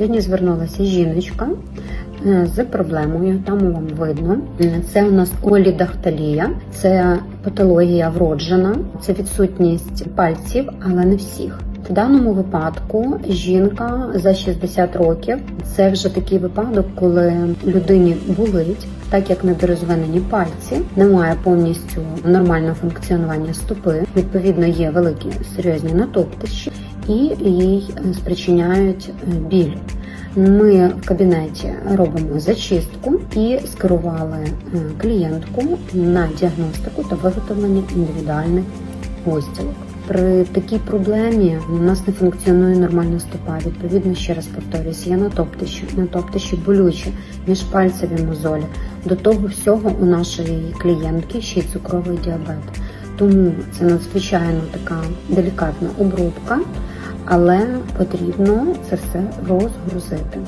Сьогодні звернулася жіночка е, з проблемою, там вам видно. Е, Це у нас олідахталія, це патологія вроджена, це відсутність пальців, але не всіх. В даному випадку жінка за 60 років це вже такий випадок, коли людині болить, так як недорозвинені пальці, немає повністю нормального функціонування стопи. Відповідно, є великі серйозні натоптищі і їй е, спричиняють е, біль. Ми в кабінеті робимо зачистку і скерували е, клієнтку на діагностику та виготовлення індивідуальних постілок. При такій проблемі у нас не функціонує нормальна стопа. Відповідно, ще раз повторюсь, є натоптище, натоптище болюче, міжпальцеві мозолі. До того всього у нашої клієнтки ще й цукровий діабет. Тому це надзвичайно така делікатна обробка, але потрібно це все розгрузити.